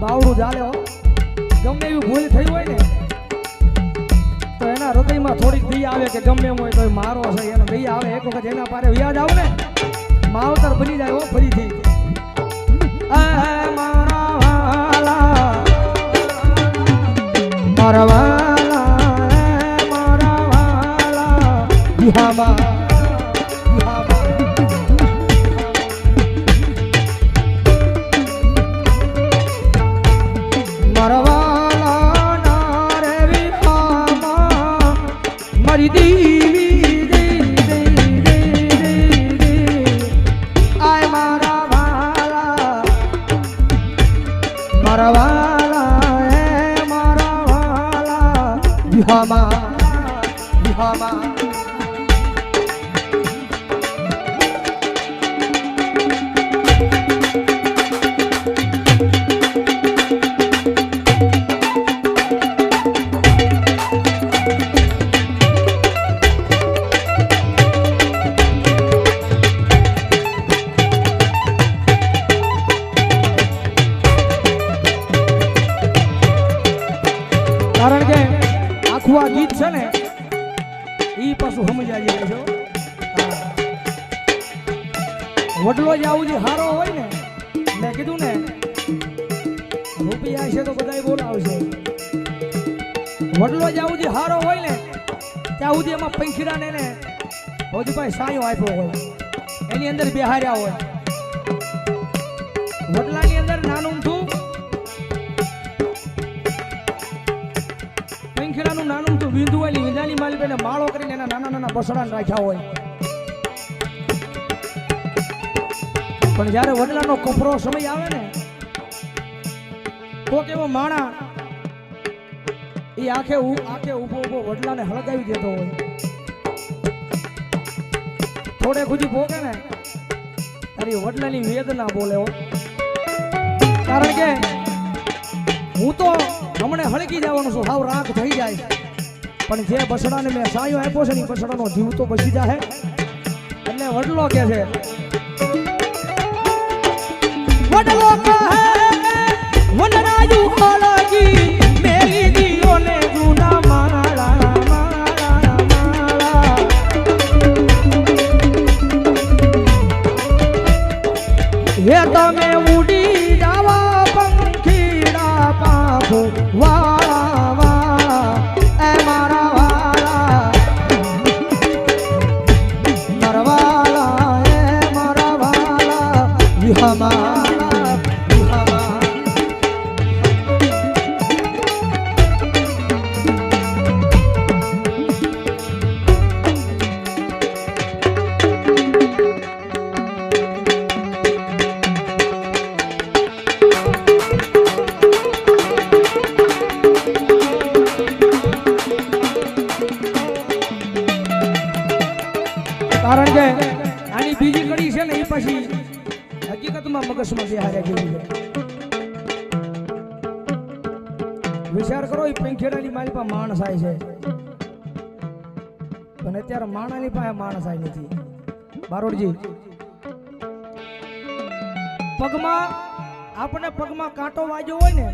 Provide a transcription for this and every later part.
બાવડું ચાલે હો. ગમે એવી ભૂલ થઈ હોય ને, તો એના હૃદયમાં થોડીક દયા આવે કે ગમે એમ હોય તો મારો છે, એને દયા આવે. એક વખત એના પારે વ્યાજ આવ ને, માવતર બની જાય હો ફરીથી. મારા વાલા મારા વાલા મારા વાલા છે ને એ પાછું સમજાય જાય છે વડલો જ આવું જે હારો હોય ને, મેં કીધું ને, રૂપિયા છે તો બધા બોલાવશે. વડલો જ આવું જે હારો હોય ને, ત્યાં સુધી એમાં પંખીડાને ને, ભોજભાઈ સાયો આપ્યો હોય. એની અંદર બિહાર્યા હોય. વડલાની પંખીડાનું નાનું હોય વીંધાની માલિક માળો કરીને એના નાના નાના બસડાને રાખ્યા હોય. પણ જ્યારે વડલાનો કપરો સમય આવે ને, કોક એવો માણા એ આખે આખે ઊભો ઊભો વડલાને હળગાવી દેતો હોય. થોડે ખુજી ભોગે ને, તારી વડલાની વેદના બોલે કારણ કે હું તો હમણે હળગી જવાનું છું, હાવ રાખ થઈ જાય. પણ જે બસડાને મેં સાયો આપ્યો છે ને એ જીવ તો બચી જાય એટલે વડલો કે છે તમે ઉડી જાવા પંખીડા પાખો કારણ કે આની બીજી કડી છે ને એ પછી હકીકતમાં મગજમાં બિહાર્યા જેવી છે. વિચાર કરો, એ પંખેડાની મારી પાસે માણસ આય છે. પણ અત્યારે માણાની પાસે માણસ આય નથી. બારોડજી, પગમાં આપણે પગમાં કાંટો વાગ્યો હોય ને,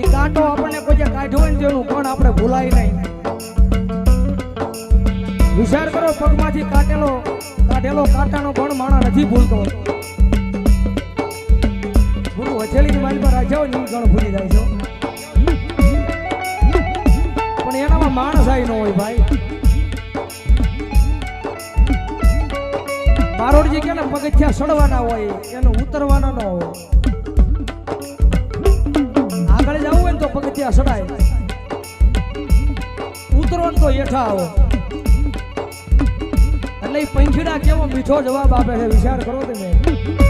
એ કાંટો આપણને કોઈ કાઢ્યો હોય ને તેનું કોણ આપણે ભૂલાય નહીં. વિચાર કરો, પગમાંથી કાટેલો કાઢેલો કાંટાનો પણ માણા નથી ભૂલતો. ગુરુ હથેળી મારી પર રાજાઓ ને ગણ ભૂલી જાય છો. પણ એનામાં માણસ આવી ન હોય ભાઈ. બારોડજી કે ને, પગથિયા સડવાના હોય, એને ઉતરવાના ન હોય. આગળ જવું હોય ને તો પગથિયા સડાય. ને તો હેઠા આવો. એટલે પંખીડા કેવો મીઠો જવાબ આપે છે વિચાર કરો તમે.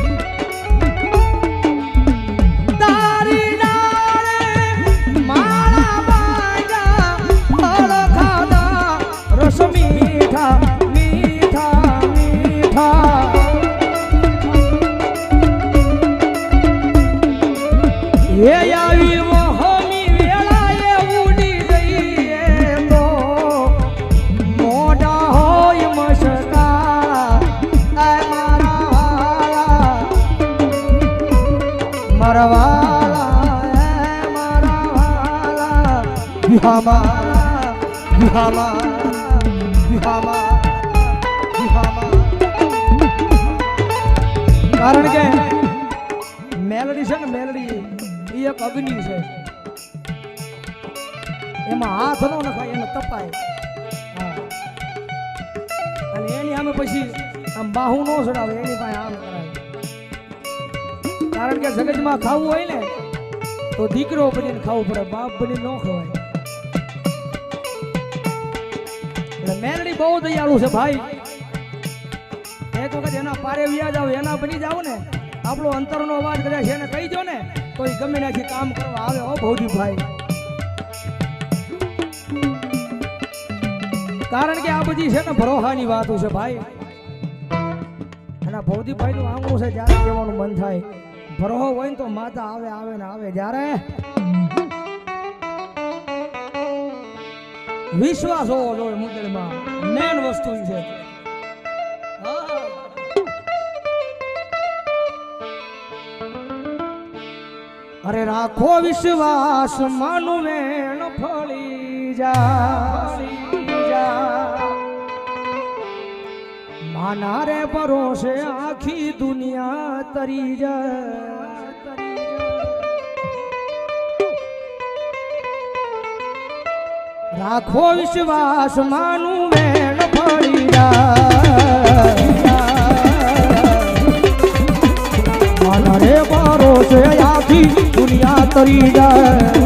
મારા વાલા મારા વાલા. વિહામાં વિહામાં વિહામાં વિહામાં. કારણ કે મેલડી છે ને, મેલડી એ એક અગ્નિ છે. એમાં હાથ ન નખાય, એને તપાય. અને એની આમે પછી આમ બાહુ નો ચડાવે, એની પાસે આમ કારણ કે જગતમાં ખાવું હોય ને, તો દીકરો બનીને ખાવું પડે, બાપ બની ન ખવાય. મેલડી બહુ દયાળુ છે ભાઈ. એક વખત એના પારે વ્યાજ આવે, એના બની જાવ ને, આપણો અંતરનો અવાજ કદાચ એને કહી દો ને, તો એ ગમે નાખી કામ કરવા આવે. હો ભૌજીભાઈ કારણ કે આ બધી છે ને ભરોહાની વાતો છે ભાઈ. અને આ ભૌજીભાઈ નું આંગણું છે, જ્યારે કહેવાનું મન થાય. ભરોહો હોય ને તો માતા આવે આવે ને આવે જ્યારે વિશ્વાસ હોવો જોઈએ મુદલમાં મેન વસ્તુ છે. અરે રાખો વિશ્વાસ, માનું વેણ ફળી જા. માના રે ભરોસે આખી દુનિયા તરી જાય રાખો વિશ્વાસ, માનું વેણ ફરી જાય. મારો રે આખી દુનિયા તરી જાય.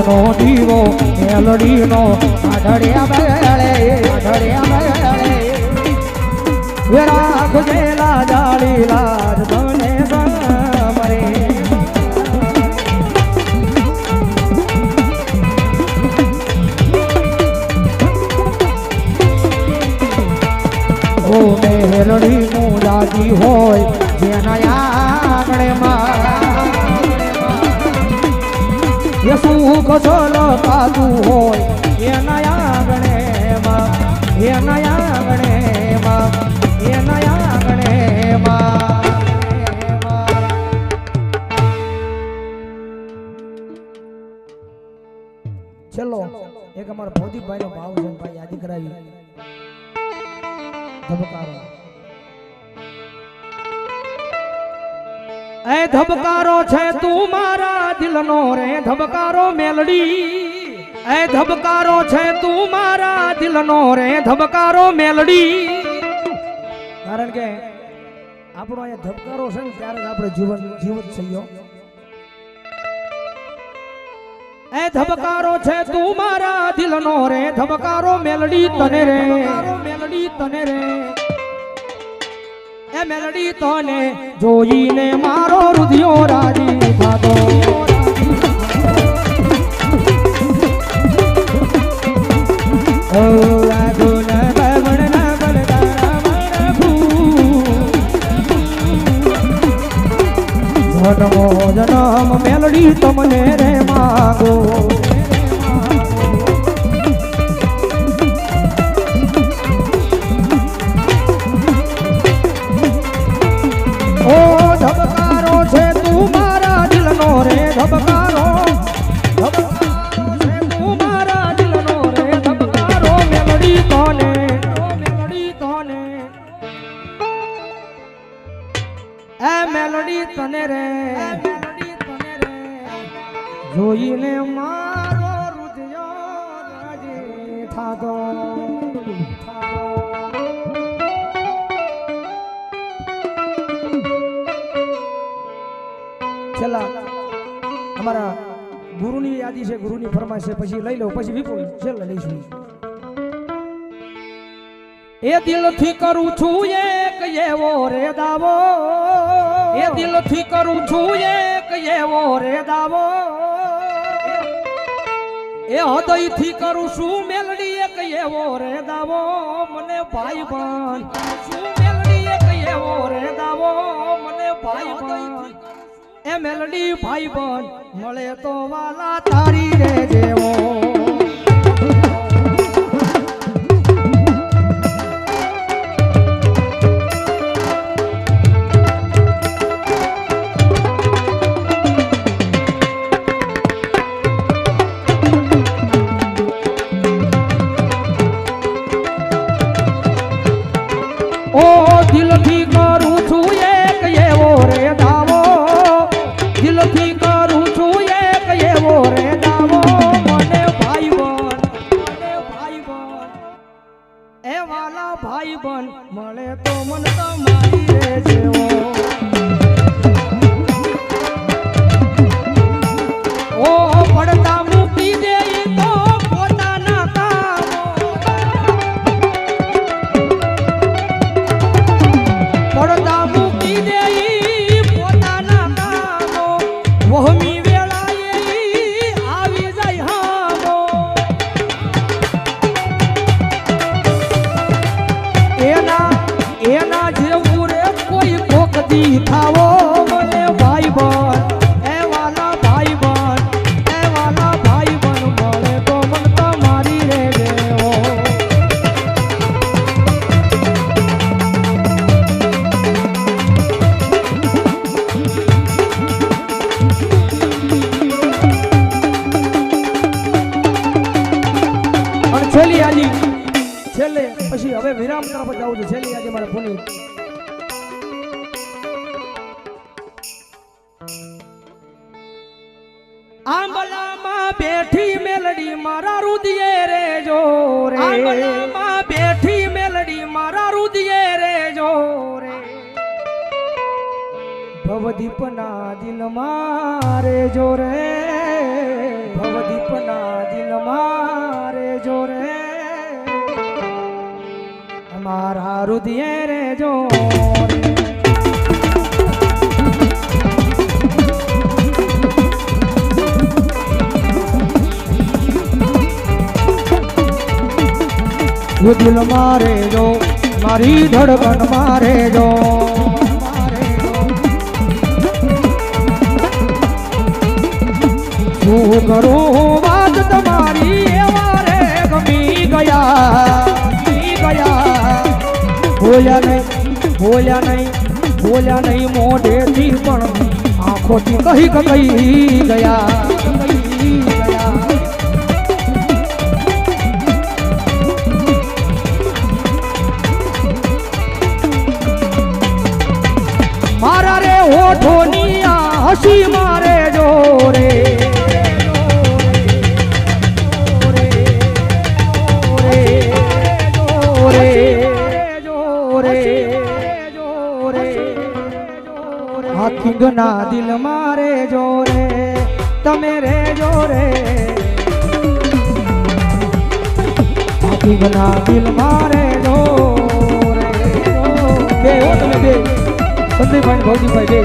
મળે દીવો દીવો મેલડીનો આઢળ્યા બેળે આઢળ્યા એ રાખજે લાજાળી લાજ તને સમરે ઓ મેલડી નું લાગી હોય, જેના આંગણેમાં છેલ્લો એક અમારા ભૌતિકભાઈ નો ભાવ છે ભાઈ યાદી કરાવી. ધબકારો એ ધબકારો છે તું મારા દિલનો રે, ધબકારો મેલડી. એ ધબકારો છે તું મારા દિલનો રે, ધબકારો મેલડી. કારણ કે આપણો અહીંયા ધબકારો છે ને ત્યારે આપણે જીવન જીવત થયો એ ધબકારો છે તું મારા દિલનો રે, ધબકારો મેલડી તને રે. મેલડી તને રે. મેલડી તને જોઈને મારો રુધિયો રાજી થતો. જન્મ મેલડી તમને રે માગો. ગુરુની યાદી છે, ગુરુની ફરમાઈશ છે, પછી લઈ લઉં, પછી વિપુલ છેલ્લે લઈશું. એ દિલથી કરું છું એક એવો રે દાવો. એ દિલથી કરું છું એક એવો રે દાવો. એ હૃદયથી કરું છું મેલડી એક એવો રે દાવો. મને ભાઈ બન શું મેલડી એક એવો રે દાવો. મને ભાઈ બન એ મેલડી ભાઈ બન મળે તો વાલા તારી રે જેવો. વાલા ભાઈ બન મળે તો મન તમારી રે જેવો કોક દી થાવો આંબલામાં બેઠી મેલડી મારા રુદિયે રે જો રે. આંબલામાં બેઠી મેલડી મારા રુદિયે રે જો રે. ભવદીપના દિલમાં રે જો રે. ભવદીપના દિલમાં રે જો રે. અમારા રુદિયે રે જો રે એ દિલ મારે જો મારી ધડકન મારે જો શું કરું વાત તમારી એવા રે ગમી ગયા ગમી ગયા બોલ્યા નહીં બોલ્યા નહીં બોલ્યા નહીં મોઢેથી પણ આંખોથી કહી કહી ગયા હાથીગના દિલ મારે દો બે, હો તમે બે. સંદીપભાઈ ભૌજીભાઈ બે.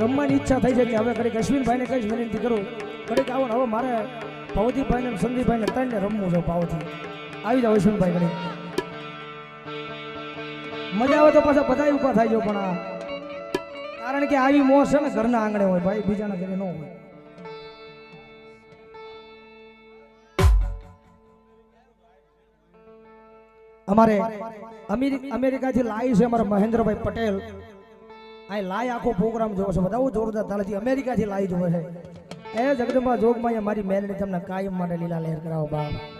રમવાની ઈચ્છા થઈ છે હવે કડીક અશ્વિનભાઈને કહીશ વિનંતી કરું. કડીક આવો ને હવે મારે ભવદીપભાઈને ને સંદીપભાઈને ત્રણને રમવું છે પાવથી. આવી જાઓ અશ્વિનભાઈ કડીક મજા આવે તો પાછા બધા ઊભા થાય પણ કારણ કે આવી મોહ છે ને ઘરના આંગણે હોય, ભાઈ, બીજાના ઘરે ન હોય. અમારે અમેરિકાથી લાઈ છે અમારા મહેન્દ્રભાઈ પટેલ. આ લાઈ આખો પ્રોગ્રામ જોવો છે, બધા જોરદાર તાલથી અમેરિકાથી લાઈ જોવે છે. એ જગદંબા જોગમાં મારી મેલની તમને કાયમ માટે લીલા લહેર કરાવો, બાપ.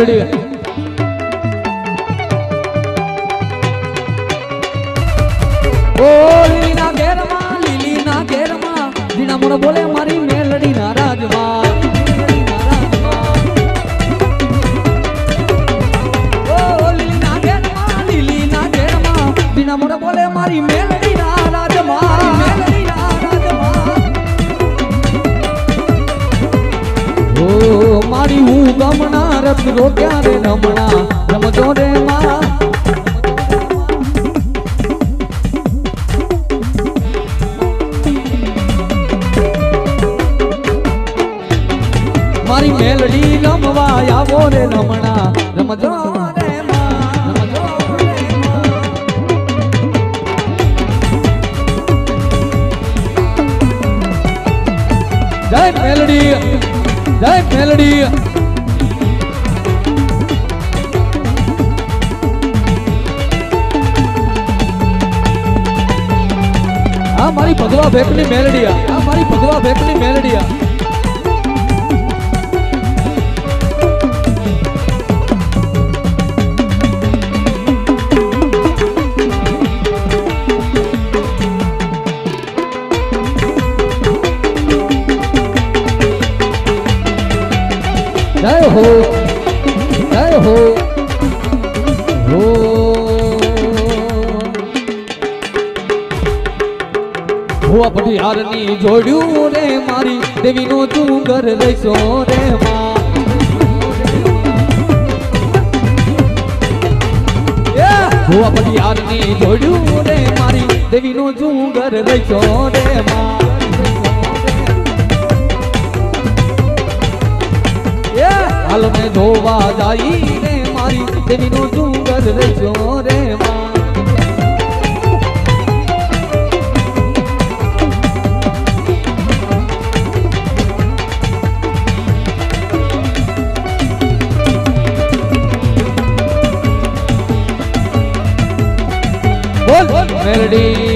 મેલડી ગમના રત રોટ્યા રે રમણા? રમજો રે માં. મારી મેલડી રમવા આવો રે રમણા. રમજો રે જય મેલડી જય મેલડી. આ મારી ભગવા ભેકની મેલડીયા આ. મારી ભગવા ભેકની મેલડીયા જોડ્યું રે મારી, દેવીનો ઘર લઈશો રે માં. હુઆ પટિયારની જોડ્યું રે મારી, દેવીનો ઘર લઈશો રે માં. હાલ મેં ધોવા જાઈ રે મારી, દેવીનો ઘર લઈશો રે માં. બોલ મેલડી